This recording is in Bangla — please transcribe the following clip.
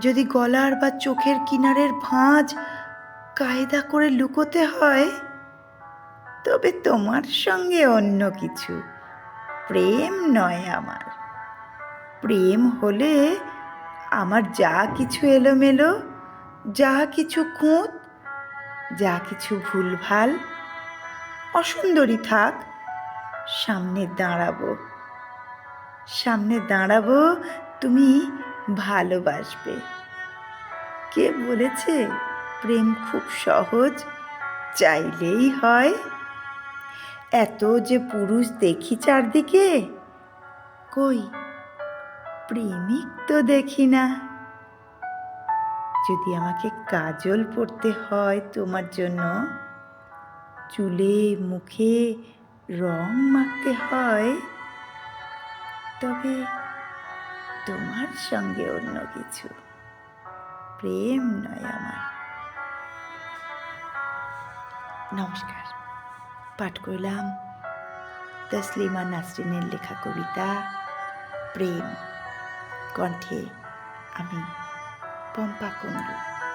যদি গলার বা চোখের কিনারের ভাঁজ কায়দা করে লুকোতে হয়, তবে তোমার সঙ্গে অন্য কিছু। প্রেম নয় আমার। প্রেম হলে আমার যা কিছু এলোমেলো, যা কিছু খুঁত, যা কিছু ভুলভাল, অসুন্দরী থাক, সামনে দাঁড়াবো। সামনে দাঁড়াবো, তুমি ভালোবাসবে। কে বলেছে প্রেম খুব সহজ? চাইলেই হয়। এত যে পুরুষ দেখি চারদিকে, কই? প্রেমিক তো দেখি না। যদি আমাকে কাজল পরতে হয় তোমার জন্য, চুলে, মুখে রং মাখতে হয়, তবে তোমার সঙ্গে অন্য কিছু। প্রেম নয় আমার। নমস্কার। পাঠ করলাম তসলিমা নাসরিনের লেখা কবিতা, প্রেম, কণ্ঠে আমি পম্পা কুণ্ডু।